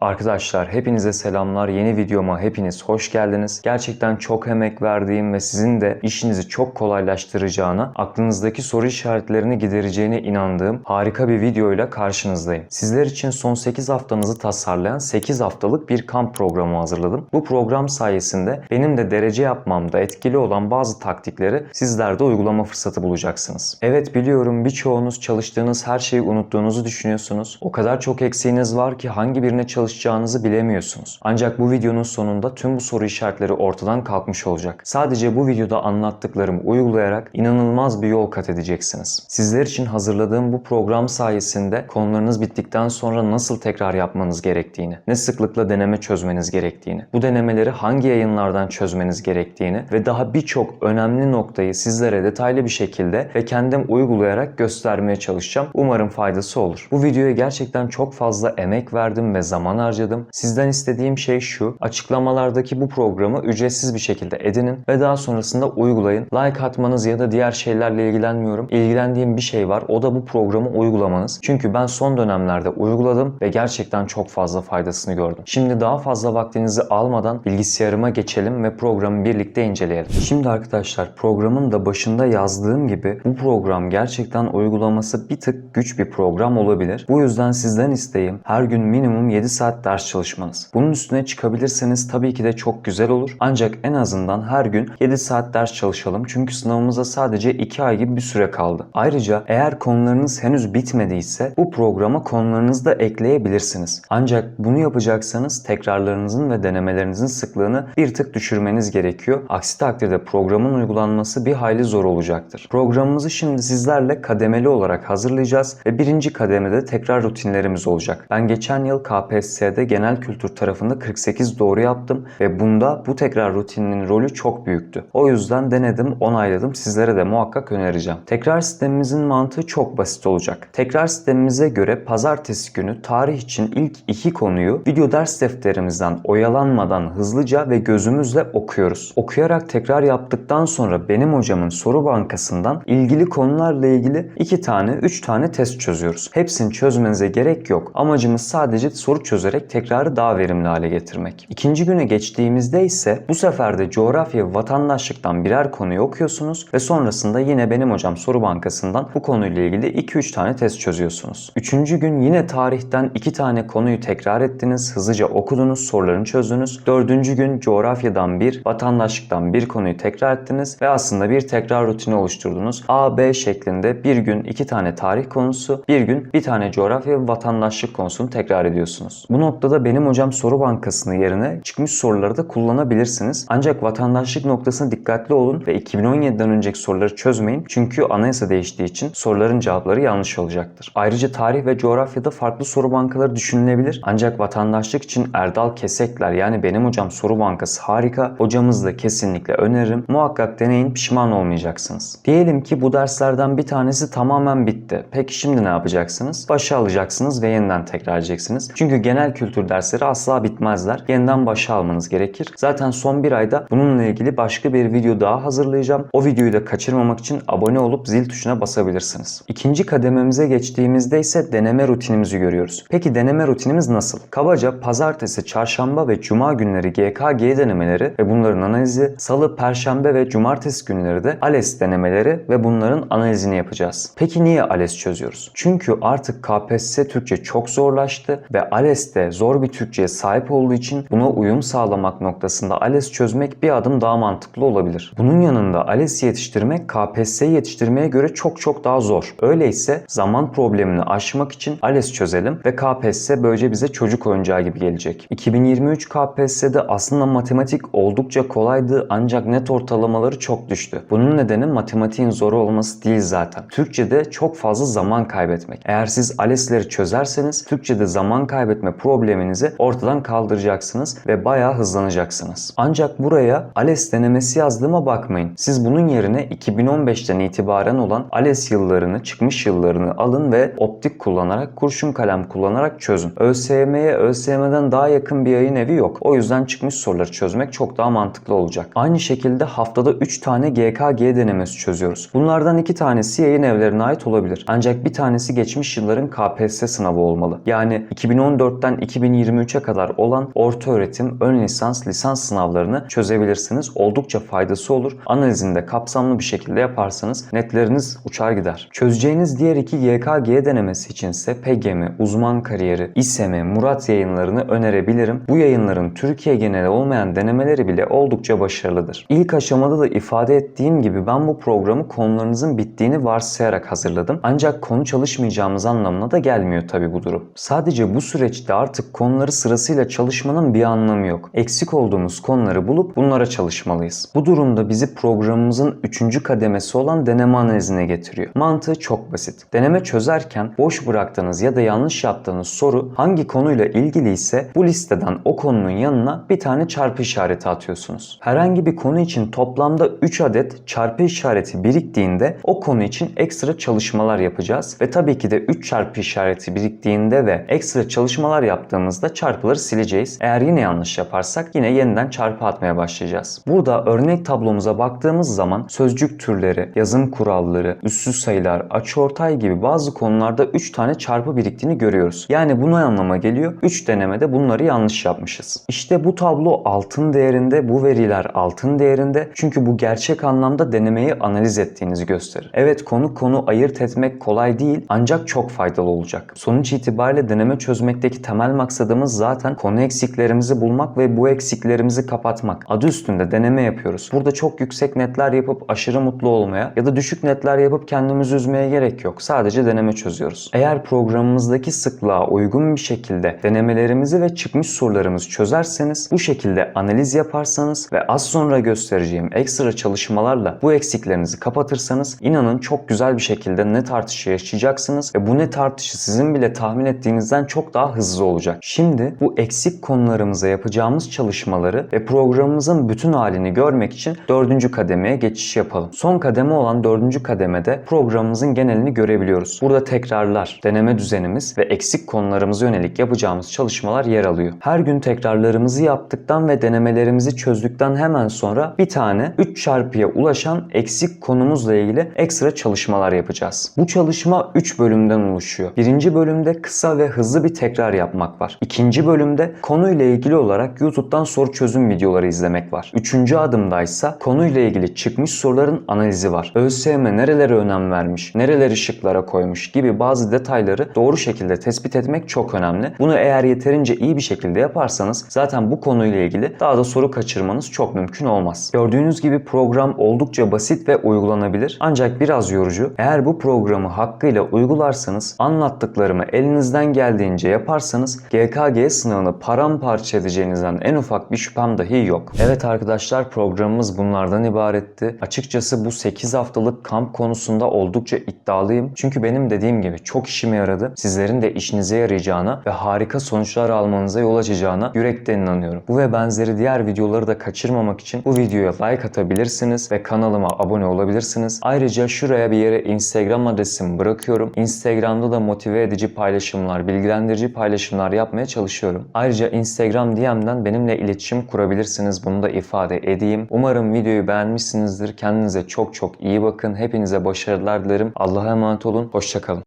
Arkadaşlar hepinize selamlar. Yeni videoma hepiniz hoş geldiniz. Gerçekten çok emek verdiğim ve sizin de işinizi çok kolaylaştıracağına, aklınızdaki soru işaretlerini gidereceğine inandığım harika bir videoyla karşınızdayım. Sizler için son 8 haftanızı tasarlayan 8 haftalık bir kamp programı hazırladım. Bu program sayesinde benim de derece yapmamda etkili olan bazı taktikleri sizler de uygulama fırsatı bulacaksınız. Evet biliyorum birçoğunuz çalıştığınız her şeyi unuttuğunuzu düşünüyorsunuz. O kadar çok eksiğiniz var ki hangi birine çalışacağınızı bilemiyorsunuz. Ancak bu videonun sonunda tüm bu soru işaretleri ortadan kalkmış olacak. Sadece bu videoda anlattıklarımı uygulayarak inanılmaz bir yol kat edeceksiniz. Sizler için hazırladığım bu program sayesinde konularınız bittikten sonra nasıl tekrar yapmanız gerektiğini, ne sıklıkla deneme çözmeniz gerektiğini, bu denemeleri hangi yayınlardan çözmeniz gerektiğini ve daha birçok önemli noktayı sizlere detaylı bir şekilde ve kendim uygulayarak göstermeye çalışacağım. Umarım faydası olur. Bu videoya gerçekten çok fazla emek verdim ve zaman harcadım. Sizden istediğim şey şu. Açıklamalardaki bu programı ücretsiz bir şekilde edinin ve daha sonrasında uygulayın. Like atmanız ya da diğer şeylerle ilgilenmiyorum. İlgilendiğim bir şey var. O da bu programı uygulamanız. Çünkü ben son dönemlerde uyguladım ve gerçekten çok fazla faydasını gördüm. Şimdi daha fazla vaktinizi almadan bilgisayarıma geçelim ve programı birlikte inceleyelim. Şimdi arkadaşlar programın da başında yazdığım gibi bu program gerçekten uygulaması bir tık güç bir program olabilir. Bu yüzden sizden isteğim her gün minimum 7 saat ders çalışmanız. Bunun üstüne çıkabilirseniz tabii ki de çok güzel olur. Ancak en azından her gün 7 saat ders çalışalım. Çünkü sınavımıza sadece 2 ay gibi bir süre kaldı. Ayrıca eğer konularınız henüz bitmediyse bu programa konularınızı da ekleyebilirsiniz. Ancak bunu yapacaksanız tekrarlarınızın ve denemelerinizin sıklığını bir tık düşürmeniz gerekiyor. Aksi takdirde programın uygulanması bir hayli zor olacaktır. Programımızı şimdi sizlerle kademeli olarak hazırlayacağız ve birinci kademede tekrar rutinlerimiz olacak. Ben geçen yıl KPSS'de genel kültür tarafında 48 doğru yaptım ve bunda bu tekrar rutininin rolü çok büyüktü. O yüzden denedim, onayladım. Sizlere de muhakkak önereceğim. Tekrar sistemimizin mantığı çok basit olacak. Tekrar sistemimize göre pazartesi günü tarih için ilk iki konuyu video ders defterimizden oyalanmadan hızlıca ve gözümüzle okuyoruz. Okuyarak tekrar yaptıktan sonra benim hocamın soru bankasından ilgili konularla ilgili iki tane, üç tane test çözüyoruz. Hepsini çözmenize gerek yok. Amacımız sadece soru çözerek tekrarı daha verimli hale getirmek. İkinci güne geçtiğimizde ise bu sefer de coğrafya ve vatandaşlıktan birer konuyu okuyorsunuz ve sonrasında yine benim hocam soru bankasından bu konuyla ilgili 2-3 tane test çözüyorsunuz. Üçüncü gün yine tarihten 2 tane konuyu tekrar ettiniz, hızlıca okudunuz, sorularını çözdünüz. Dördüncü gün coğrafyadan bir, vatandaşlıktan bir konuyu tekrar ettiniz ve aslında bir tekrar rutini oluşturdunuz. A, B şeklinde bir gün iki tane tarih konusu, bir gün bir tane coğrafya ve vatandaşlık konusunu tekrar ediyorsunuz. Bu noktada benim hocam soru bankasını yerine çıkmış soruları da kullanabilirsiniz. Ancak vatandaşlık noktasına dikkatli olun ve 2017'den önceki soruları çözmeyin. Çünkü anayasa değiştiği için soruların cevapları yanlış olacaktır. Ayrıca tarih ve coğrafyada farklı soru bankaları düşünülebilir. Ancak vatandaşlık için Erdal Kesekler yani benim hocam soru bankası harika. Hocamız da kesinlikle öneririm. Muhakkak deneyin pişman olmayacaksınız. Diyelim ki bu derslerden bir tanesi tamamen bitti. Peki şimdi ne yapacaksınız? Başa alacaksınız ve yeniden tekrar edeceksiniz. Çünkü genel kültür dersleri asla bitmezler. Yeniden başa almanız gerekir. Zaten son bir ayda bununla ilgili başka bir video daha hazırlayacağım. O videoyu da kaçırmamak için abone olup zil tuşuna basabilirsiniz. İkinci kadememize geçtiğimizde ise deneme rutinimizi görüyoruz. Peki deneme rutinimiz nasıl? Kabaca pazartesi, çarşamba ve cuma günleri GKG denemeleri ve bunların analizi, salı, perşembe ve cumartesi günleri de ALES denemeleri ve bunların analizini yapacağız. Peki niye ALES çözüyoruz? Çünkü artık KPSS Türkçe çok zorlaştı ve ALES de zor bir Türkçe'ye sahip olduğu için buna uyum sağlamak noktasında ALES çözmek bir adım daha mantıklı olabilir. Bunun yanında ALES yetiştirmek KPSS yetiştirmeye göre çok çok daha zor. Öyleyse zaman problemini aşmak için ALES çözelim ve KPSS böylece bize çocuk oyuncağı gibi gelecek. 2023 KPSS'de aslında matematik oldukça kolaydı ancak net ortalamaları çok düştü. Bunun nedeni matematiğin zor olması değil zaten. Türkçe'de çok fazla zaman kaybetmek. Eğer siz ALES'leri çözerseniz Türkçe'de zaman kaybetme probleminizi ortadan kaldıracaksınız ve bayağı hızlanacaksınız. Ancak buraya ALES denemesi yazdığıma bakmayın. Siz bunun yerine 2015'ten itibaren olan ALES yıllarını, çıkmış yıllarını alın ve optik kullanarak, kurşun kalem kullanarak çözün. ÖSYM'ye ÖSYM'den daha yakın bir yayın evi yok. O yüzden çıkmış soruları çözmek çok daha mantıklı olacak. Aynı şekilde haftada 3 tane GKG denemesi çözüyoruz. Bunlardan 2 tanesi yayın evlerine ait olabilir. Ancak bir tanesi geçmiş yılların KPSS sınavı olmalı. Yani 2014'ten Ocak'tan 2023'e kadar olan orta öğretim, ön lisans, lisans sınavlarını çözebilirsiniz. Oldukça faydası olur. Analizinde kapsamlı bir şekilde yaparsanız netleriniz uçar gider. Çözeceğiniz diğer iki YKG denemesi içinse PGM, uzman kariyeri, İSEM'i, Murat yayınlarını önerebilirim. Bu yayınların Türkiye geneli olmayan denemeleri bile oldukça başarılıdır. İlk aşamada da ifade ettiğim gibi ben bu programı konularınızın bittiğini varsayarak hazırladım. Ancak konu çalışmayacağımız anlamına da gelmiyor tabi bu durum. Sadece bu süreçte artık konuları sırasıyla çalışmanın bir anlamı yok. Eksik olduğumuz konuları bulup bunlara çalışmalıyız. Bu durumda bizi programımızın 3. kademesi olan deneme analizine getiriyor. Mantığı çok basit. Deneme çözerken boş bıraktığınız ya da yanlış yaptığınız soru hangi konuyla ilgili ise bu listeden o konunun yanına bir tane çarpı işareti atıyorsunuz. Herhangi bir konu için toplamda 3 adet çarpı işareti biriktiğinde o konu için ekstra çalışmalar yapacağız ve tabii ki de 3 çarpı işareti biriktiğinde ve ekstra çalışmalar yaptığımızda çarpıları sileceğiz. Eğer yine yanlış yaparsak yine yeniden çarpı atmaya başlayacağız. Burada örnek tablomuza baktığımız zaman sözcük türleri, yazım kuralları, üssüz sayılar, açıortay gibi bazı konularda 3 tane çarpı biriktiğini görüyoruz. Yani bu ne anlama geliyor? 3 denemede bunları yanlış yapmışız. İşte bu tablo altın değerinde, bu veriler altın değerinde. Çünkü bu gerçek anlamda denemeyi analiz ettiğinizi gösterir. Evet konu konu ayırt etmek kolay değil ancak çok faydalı olacak. Sonuç itibariyle deneme çözmekteki temel maksadımız zaten konu eksiklerimizi bulmak ve bu eksiklerimizi kapatmak. Adı üstünde deneme yapıyoruz. Burada çok yüksek netler yapıp aşırı mutlu olmaya ya da düşük netler yapıp kendimizi üzmeye gerek yok. Sadece deneme çözüyoruz. Eğer programımızdaki sıklığa uygun bir şekilde denemelerimizi ve çıkmış sorularımızı çözerseniz, bu şekilde analiz yaparsanız ve az sonra göstereceğim ekstra çalışmalarla bu eksiklerinizi kapatırsanız inanın çok güzel bir şekilde net artışı yaşayacaksınız ve bu net artışı sizin bile tahmin ettiğinizden çok daha hızlı olacak. Şimdi bu eksik konularımıza yapacağımız çalışmaları ve programımızın bütün halini görmek için dördüncü kademeye geçiş yapalım. Son kademe olan dördüncü kademede programımızın genelini görebiliyoruz. Burada tekrarlar, deneme düzenimiz ve eksik konularımıza yönelik yapacağımız çalışmalar yer alıyor. Her gün tekrarlarımızı yaptıktan ve denemelerimizi çözdükten hemen sonra bir tane 3 çarpıya ulaşan eksik konumuzla ilgili ekstra çalışmalar yapacağız. Bu çalışma 3 bölümden oluşuyor. Birinci bölümde kısa ve hızlı bir tekrar yapmak var. İkinci bölümde konuyla ilgili olarak YouTube'dan soru çözüm videoları izlemek var. Üçüncü adımdaysa konuyla ilgili çıkmış soruların analizi var. ÖSYM nerelere önem vermiş, nereleri şıklara koymuş gibi bazı detayları doğru şekilde tespit etmek çok önemli. Bunu eğer yeterince iyi bir şekilde yaparsanız zaten bu konuyla ilgili daha da soru kaçırmanız çok mümkün olmaz. Gördüğünüz gibi program oldukça basit ve uygulanabilir ancak biraz yorucu. Eğer bu programı hakkıyla uygularsanız anlattıklarımı elinizden geldiğince yaparsanız GKG sınavını paramparça edeceğinizden en ufak bir şüphem dahi yok. Evet arkadaşlar programımız bunlardan ibaretti. Açıkçası bu 8 haftalık kamp konusunda oldukça iddialıyım. Çünkü benim dediğim gibi çok işime yaradı. Sizlerin de işinize yarayacağına ve harika sonuçlar almanıza yol açacağına yürekten inanıyorum. Bu ve benzeri diğer videoları da kaçırmamak için bu videoya like atabilirsiniz ve kanalıma abone olabilirsiniz. Ayrıca şuraya bir yere Instagram adresimi bırakıyorum. Instagram'da da motive edici paylaşımlar, bilgilendirici paylaşımlar yapmaya çalışıyorum. Ayrıca Instagram DM'den benimle iletişim kurabilirsiniz. Bunu da ifade edeyim. Umarım videoyu beğenmişsinizdir. Kendinize çok çok iyi bakın. Hepinize başarılar dilerim. Allah'a emanet olun. Hoşçakalın.